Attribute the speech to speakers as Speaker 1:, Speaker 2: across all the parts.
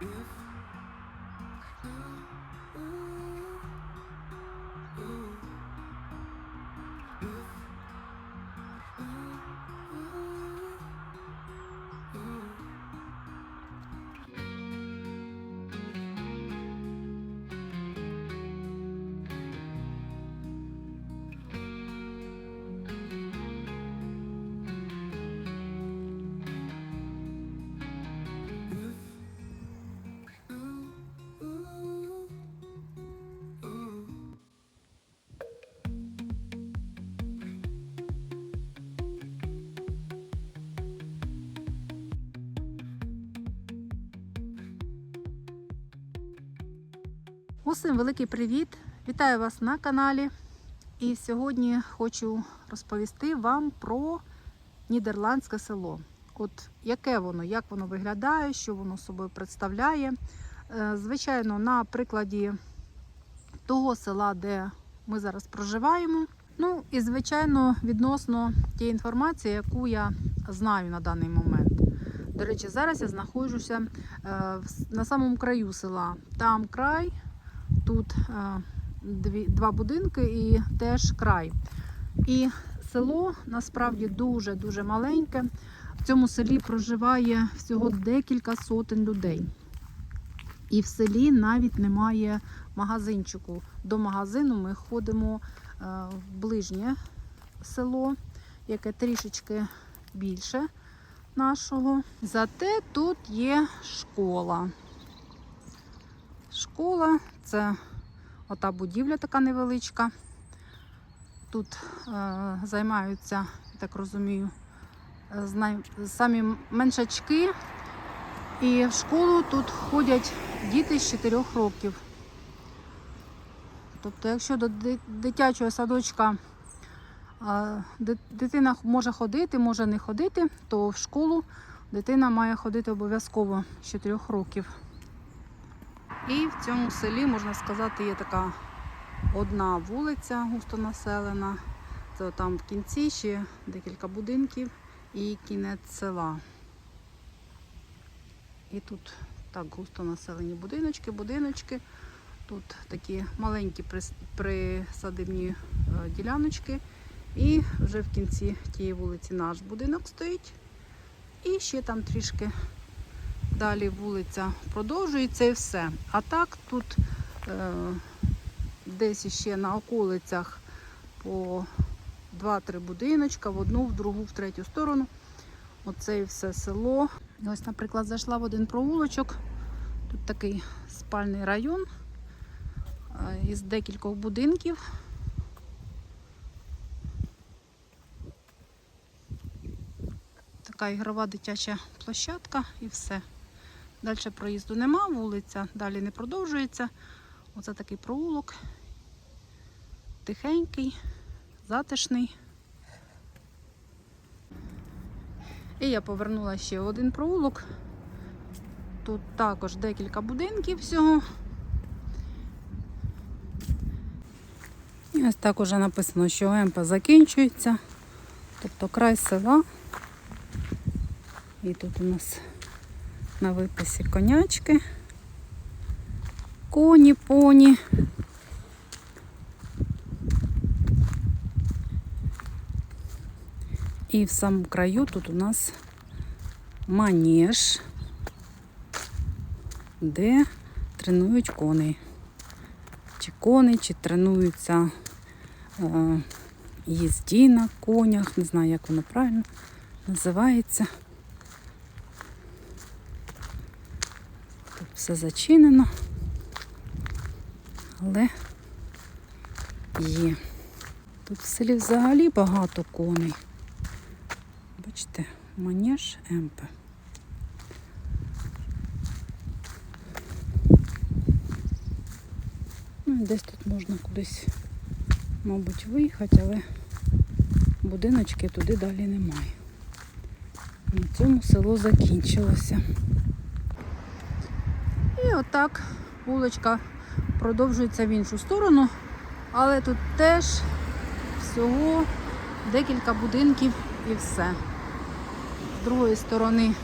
Speaker 1: If, if. Усім великий привіт! Вітаю вас на каналі. І сьогодні хочу розповісти вам про нідерландське село. От яке воно, як воно виглядає, що воно собою представляє. Е, Звичайно, на прикладі того села, де ми зараз проживаємо. Ну і звичайно, відносно тієї інформації, яку я знаю на даний момент. До речі, зараз я знаходжуся е, на самому краю села. Там край, тут е, дві, два будинки і теж край. І село насправді дуже-дуже маленьке. В цьому селі проживає всього декілька сотень людей. І в селі навіть немає магазинчику. До магазину ми ходимо е, в ближнє село, яке трішечки більше нашого. Зате тут є школа. Школа це ота будівля така невеличка. Тут е, займаються, так розумію, е, знай- самі меншачки. І в школу тут ходять діти з 4 років. Тобто, якщо до дитячого садочка е, дитина може ходити, може не ходити, то в школу дитина має ходити обов'язково з 4 років. І в цьому селі, можна сказати, є така одна вулиця густонаселена. Це там в кінці ще декілька будинків і кінець села. І тут так густо населені будиночки, будиночки. Тут такі маленькі присадибні е, діляночки. І вже в кінці тієї вулиці наш будинок стоїть. І ще там трішки далі вулиця продовжується і все. А так тут е, десь ще на околицях по 2-3 будиночка в одну, в другу, в третю сторону. Оце і все село. І Ось, наприклад, зайшла в один провулочок. Тут такий спальний район е, із декількох будинків. Така ігрова дитяча площадка і все. Далі проїзду нема, вулиця далі не продовжується. Оце такий проулок. Тихенький, затишний. І я повернула ще один проулок. Тут також декілька будинків всього. І ось так уже написано, що МП закінчується. Тобто край села. І тут у нас на виписі конячки, коні, поні. І в самому краю тут у нас манеж, де тренують коней. Чи коней, чи тренуються е, їзді на конях, не знаю, як воно правильно називається. Все зачинено, але є. Тут в селі взагалі багато коней. Бачите, манеж МП. Ну, десь тут можна кудись, мабуть, виїхати, але будиночки туди далі немає. На цьому село закінчилося. І отак вуличка продовжується в іншу сторону, але тут теж всього декілька будинків і все. З другої сторони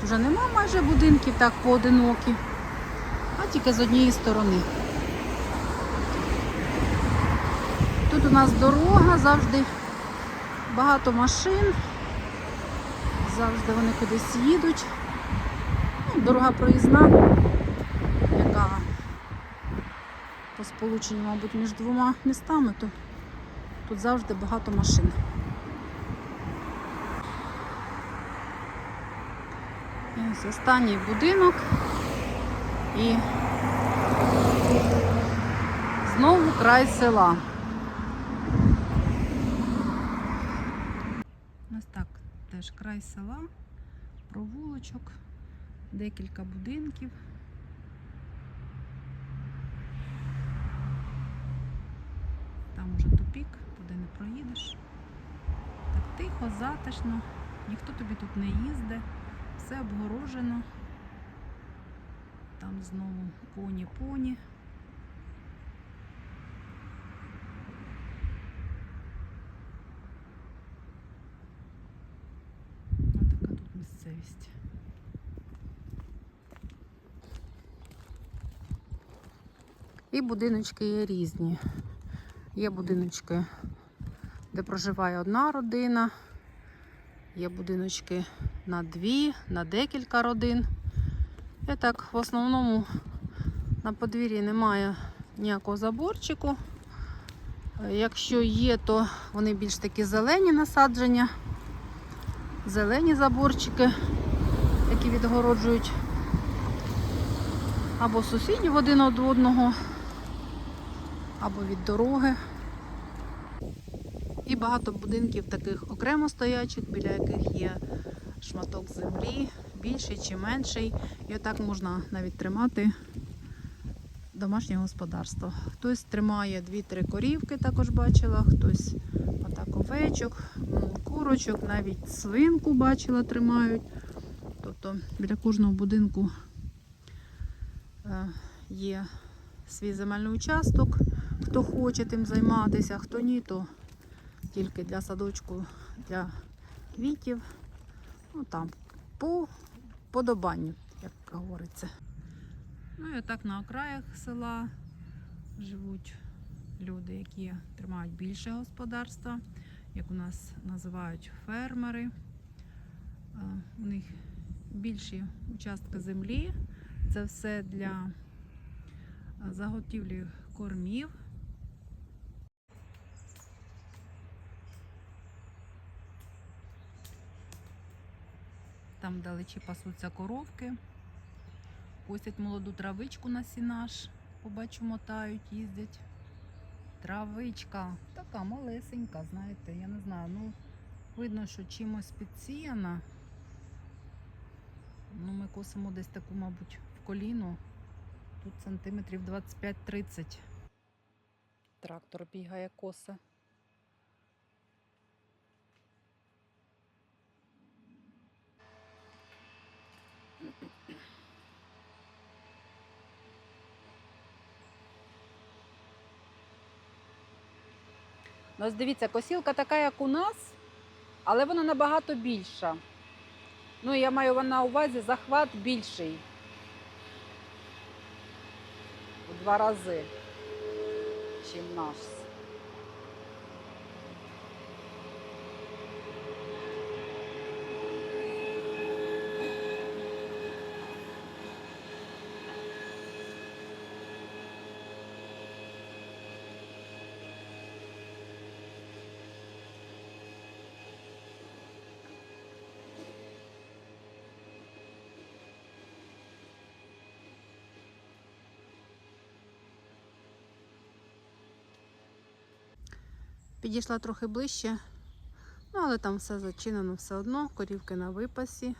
Speaker 1: Тут вже нема майже будинків так поодинокі, а тільки з однієї сторони. Тут у нас дорога, завжди багато машин, завжди вони кудись їдуть. Дорога проїзна, яка по сполученню, мабуть, між двома містами, то тут завжди багато машин. І ось останній будинок. І знову край села. Ось так теж край села, провулочок, декілька будинків. Там уже тупік, туди не проїдеш. Так тихо, затишно, ніхто тобі тут не їзде, все обгорожено. Там знову коні-поні. Ось така тут місцевість. І будиночки є різні. Є будиночки, де проживає одна родина, є будиночки на дві, на декілька родин. І так, в основному на подвір'ї немає ніякого заборчику. Якщо є, то вони більш такі зелені насадження, зелені заборчики, які відгороджують або сусідів один від одного, або від дороги. І багато будинків таких окремо стоячих, біля яких є шматок землі, більший чи менший. І отак можна навіть тримати домашнє господарство. Хтось тримає 2-3 корівки, також бачила, хтось отак овечок, курочок, навіть свинку бачила, тримають. Тобто біля кожного будинку е, є свій земельний участок. Хто хоче тим займатися, хто ні, то тільки для садочку, для квітів. Ну там по подобанню, як говориться. Ну і так на окраях села живуть люди, які тримають більше господарства, як у нас називають фермери. Е, У них більші участки землі. Це все для е, заготівлі кормів. Там вдалечі пасуться коровки, косять молоду травичку на сінаж, побачу, мотають, їздять. Травичка така малесенька, знаєте, я не знаю, ну видно, що чимось підсіяна. Ну, ми косимо десь таку, мабуть, в коліно. Тут сантиметрів 25-30. Трактор бігає коса. Ну, ось дивіться, косілка така, як у нас, але вона набагато більша. Ну, я маю на увазі захват більший. У два рази, чим наш. Підійшла трохи ближче, ну але там все зачинено все одно, корівки на випасі.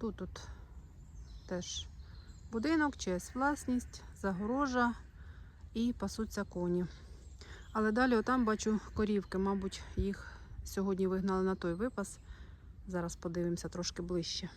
Speaker 1: Тут тут теж будинок, чиясь власність, загорожа і пасуться коні. Але далі отам бачу корівки, мабуть, їх сьогодні вигнали на той випас. Зараз подивимося трошки ближче.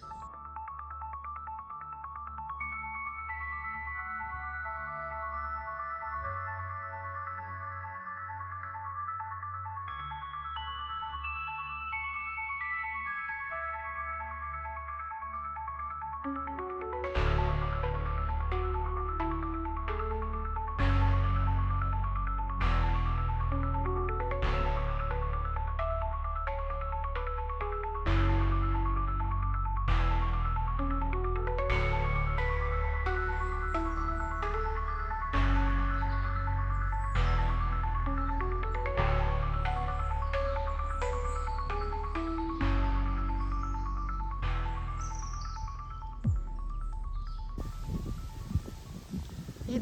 Speaker 1: І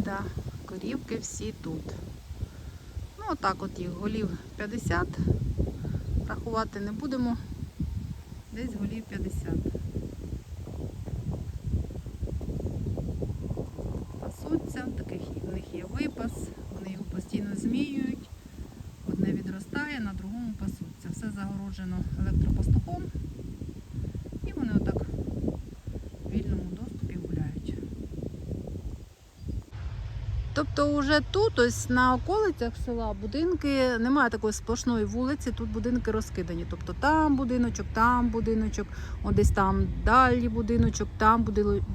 Speaker 1: корівки всі тут. Ну, отак от їх голів 50. Рахувати не будемо. Десь голів 50. Пасуться, таких в них є випас, вони його постійно зміюють. Одне відростає, на другому пасуться. Все загороджено електропастухом. І вони отак в вільному доступі гуляють. Тобто вже тут, ось на околицях села, будинки, немає такої сплошної вулиці, тут будинки розкидані. Тобто там будиночок, там будиночок, десь там далі будиночок, там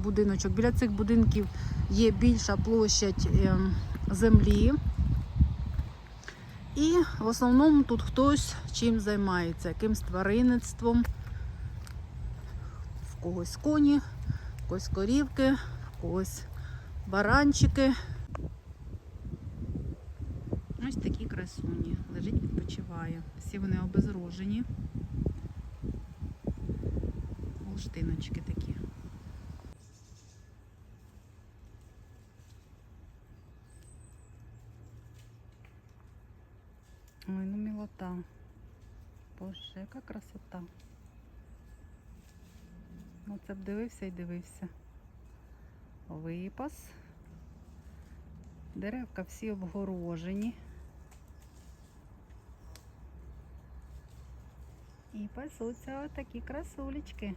Speaker 1: будиночок. Біля цих будинків є більша площадь ем, землі. І в основному тут хтось чим займається, якимсь тваринництвом. В когось коні, в когось корівки, в когось баранчики. Ось такі красуні. Лежить, відпочиває. Всі вони обезрожені. Голштиночки такі. Ой, ну милота. Боже, яка красота. Ну це б дивився і дивився. Випас. Деревка всі обгорожені. І пасуться отакі красулечки.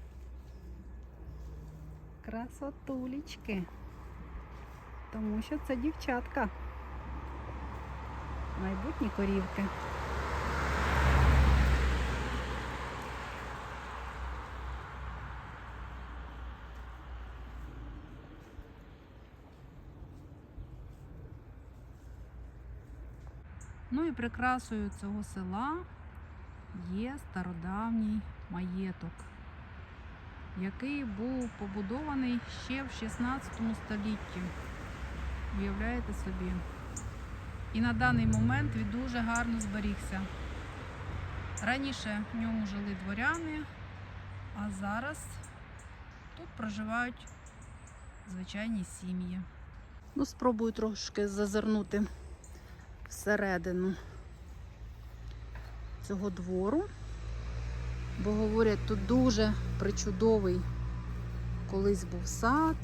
Speaker 1: Красотулечки. Тому що це дівчатка. Майбутні корівки. Ну і прикрасою цього села є стародавній маєток, який був побудований ще в 16 столітті. Уявляєте собі? І на даний момент він дуже гарно зберігся. Раніше в ньому жили дворяни, а зараз тут проживають звичайні сім'ї. Ну, спробую трошки зазирнути всередину цього двору, бо говорять, тут дуже причудовий колись був сад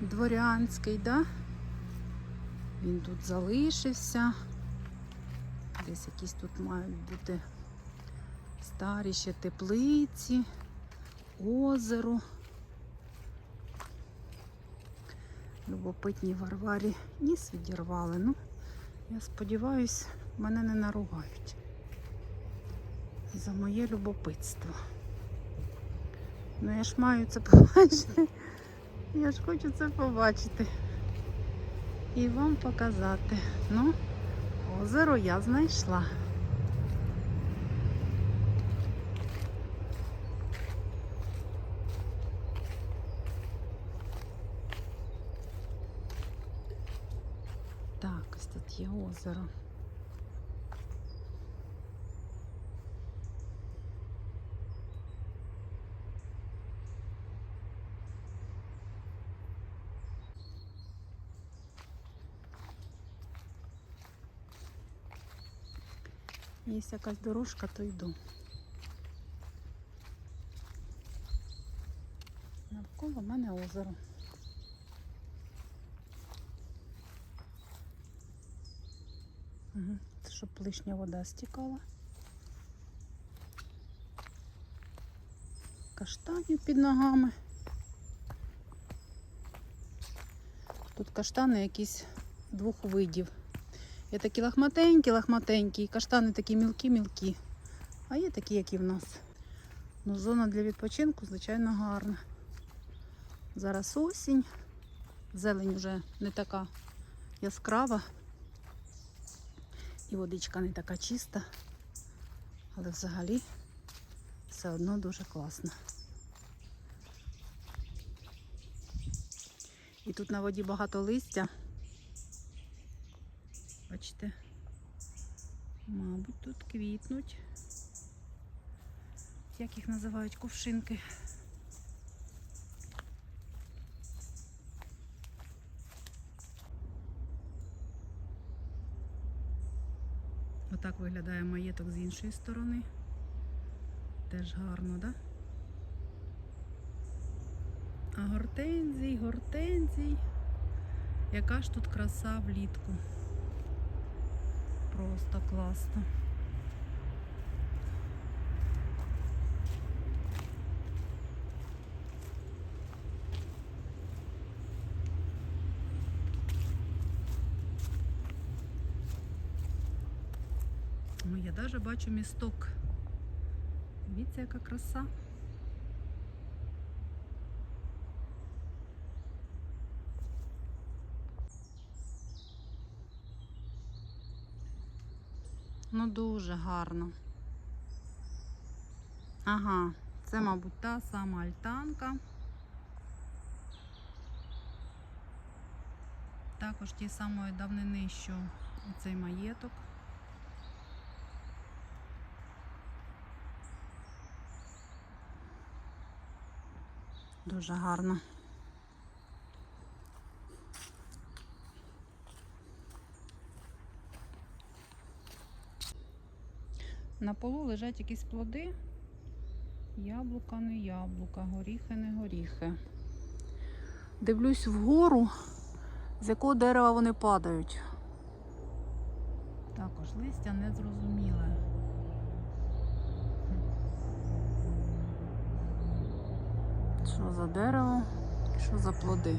Speaker 1: дворянський, да? Він тут залишився. Десь якісь тут мають бути старі ще теплиці, озеро. Любопитні Варварі ніс відірвали. Ну, я сподіваюсь, мене не наругають за моє любопитство. Ну я ж маю це побачити. Я ж хочу це побачити. І вам показати. Ну, озеро я знайшла. Так, ось тут є озеро. Є якась дорожка, то йду. Навколо мене озеро. Угу. Це щоб лишня вода стікала. Каштанів під ногами. Тут каштани якісь двох видів. Є такі лахматенькі, лахматенькі, каштани такі мілкі-мілкі. А є такі, як і в нас. Ну, зона для відпочинку, звичайно, гарна. Зараз осінь. Зелень вже не така яскрава. І водичка не така чиста. Але взагалі все одно дуже класно. І тут на воді багато листя. Бачите? Мабуть, тут квітнуть. Як їх називають кувшинки. Отак виглядає маєток з іншої сторони. Теж гарно? Да? А гортензій, гортензій. Яка ж тут краса влітку. Просто класно. Ну, я навіть бачу місток. Дивіться, яка краса. Ну, дуже гарно. Ага, це, мабуть, та сама альтанка. Також ті самої давнини, що цей маєток. Дуже гарно. На полу лежать якісь плоди. Яблука, не яблука, горіхи, не горіхи. Дивлюсь вгору, з якого дерева вони падають. Також листя незрозуміле. Що за дерево що за плоди?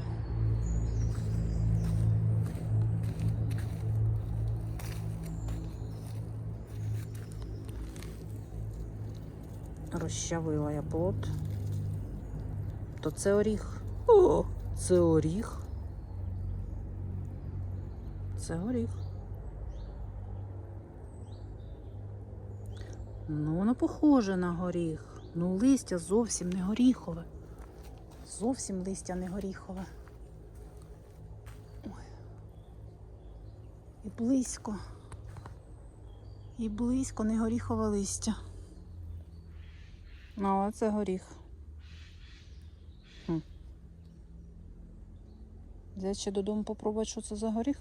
Speaker 1: Розчавила я плод. То це оріх. О, це оріх. Це горіх. Ну, воно похоже на горіх. Ну, листя зовсім не горіхове. Зовсім листя не горіхове. Ой. І близько. І близько не горіхове листя. Ну, але це горіх. Хм. Взяти ще додому попробувати, що це за горіх.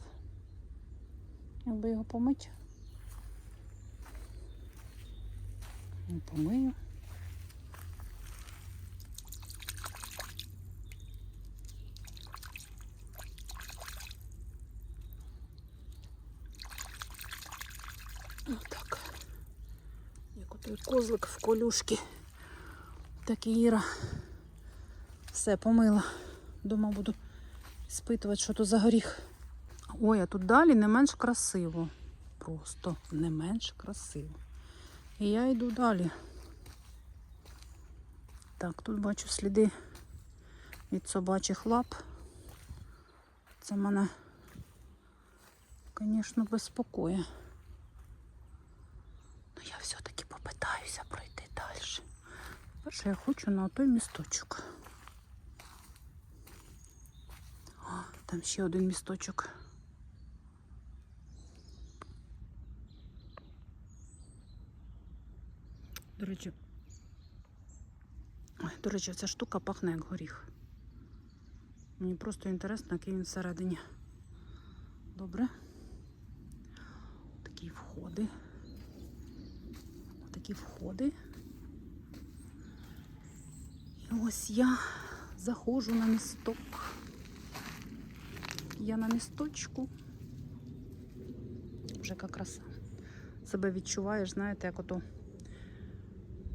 Speaker 1: Якби його помити. Ну, Помию. Отак. Як отой козлик в колюшки. Так Іра. Все, помила. Дома буду спитувати, що то за горіх. Ой, а тут далі не менш красиво. Просто не менш красиво. І я йду далі. Так, тут бачу сліди від собачих лап. Це мене, звісно, безпокоє. Ну, я все-таки попитаюся пройти далі. Перше я хочу на той місточок. О, там ще один місточок. До речі, ой, до речі, ця штука пахне як горіх. Мені просто інтересно, який він всередині. Добре. Такі входи. Такі входи. Ось я заходжу на місток. Я на місточку. Вже яка краса. Себе відчуваєш, знаєте, як ото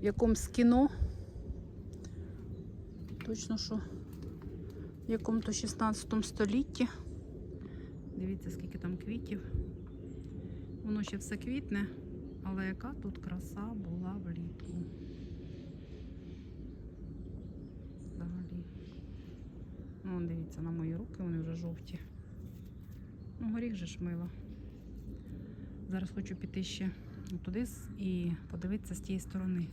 Speaker 1: в якомусь кіно. Точно, що в якому-то 16 столітті. Дивіться, скільки там квітів. Воно ще все квітне, але яка тут краса була влітку. Взагалі. Вон дивіться на мої руки, вони вже жовті. Ну, горіх же ж мило. Зараз хочу піти ще туди і подивитися з тієї сторони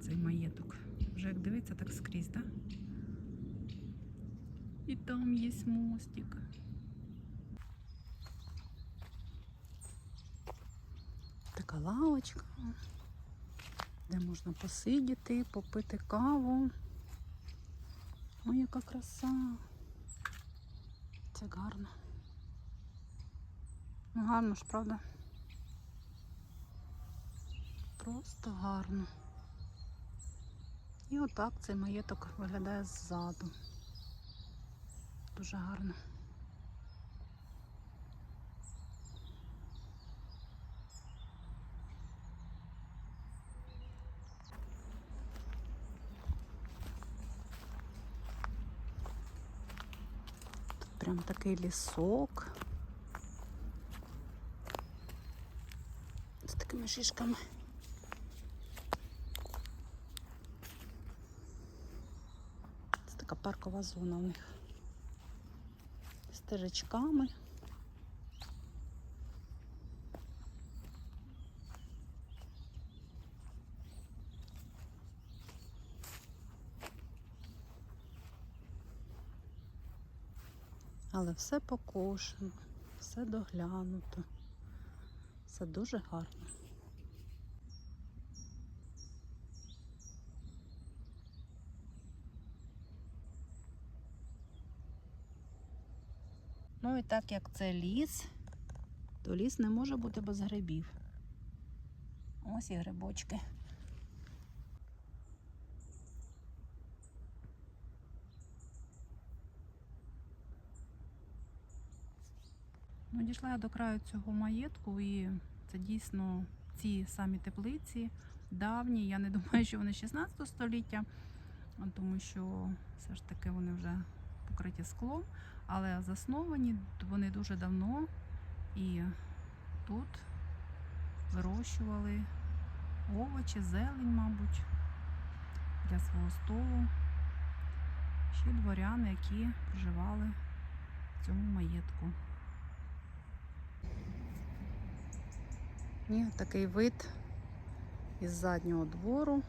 Speaker 1: цей маєток. Вже як дивитися, так скрізь, так? І там є мостик. Така лавочка, де можна посидіти, попити каву. Ой, яка краса. Це гарно. Ну, гарно ж, правда? Просто гарно. І отак цей маєток виглядає ззаду. Дуже гарно. Прям такий лісок. З такими шишками. Це така паркова зона у них. Стежечками. Але все покошено, все доглянуто, все дуже гарно. Ну і так як це ліс, то ліс не може бути без грибів. Ось і грибочки. Ну, дійшла я до краю цього маєтку, і це дійсно ці самі теплиці давні. Я не думаю, що вони 16 століття, тому що все ж таки вони вже покриті склом, але засновані вони дуже давно і тут вирощували овочі, зелень, мабуть, для свого столу. Ще дворяни, які проживали в цьому маєтку. І такий вид із заднього двору.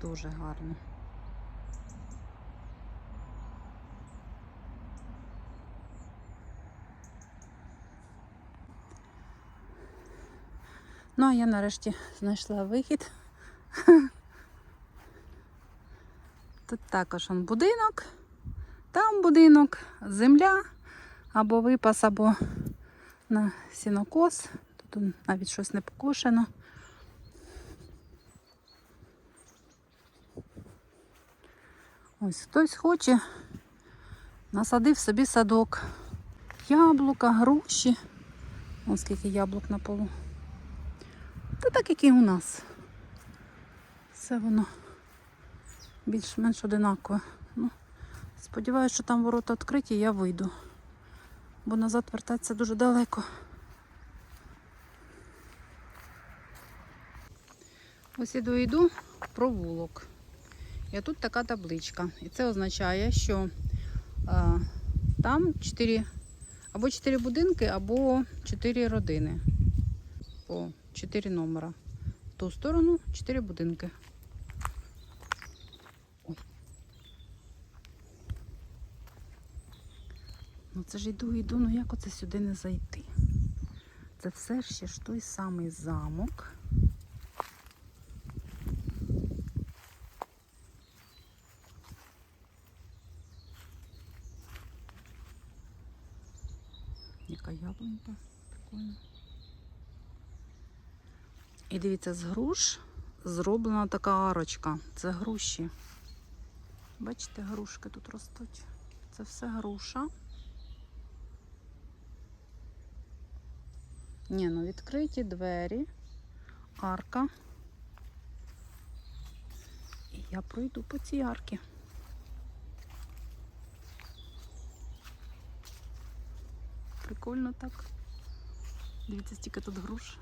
Speaker 1: Дуже гарно. Ну, а я нарешті знайшла вихід. Тут також он будинок, там будинок, земля, або випас, або на сінокос. Тут навіть щось не покошено. Ось хтось хоче, насадив собі садок. Яблука, груші. Ось скільки яблук на полу. Та так, як і у нас. Все воно більш-менш одинакове. Ну, сподіваюся, що там ворота відкриті, я вийду. Бо назад вертатися дуже далеко. Ось іду йду провулок. І тут така табличка. І це означає, що а, там 4 або 4 будинки, або 4 родини. По 4 номера. В ту сторону 4 будинки. Це ж йду, йду, ну як оце сюди не зайти? Це все ще ж той самий замок. Яка яблунька, прикольно. І дивіться, з груш зроблена така арочка. Це груші. Бачите, грушки тут ростуть. Це все груша. Ні, ну відкриті двері, арка. І я пройду по цій арці. Прикольно так. Дивіться, стільки тут груш.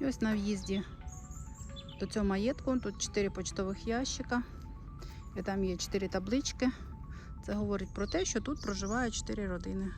Speaker 1: І ось на в'їзді до цього маєтку тут 4 почтових ящика. І там є 4 таблички. Це говорить про те, що тут проживає 4 родини.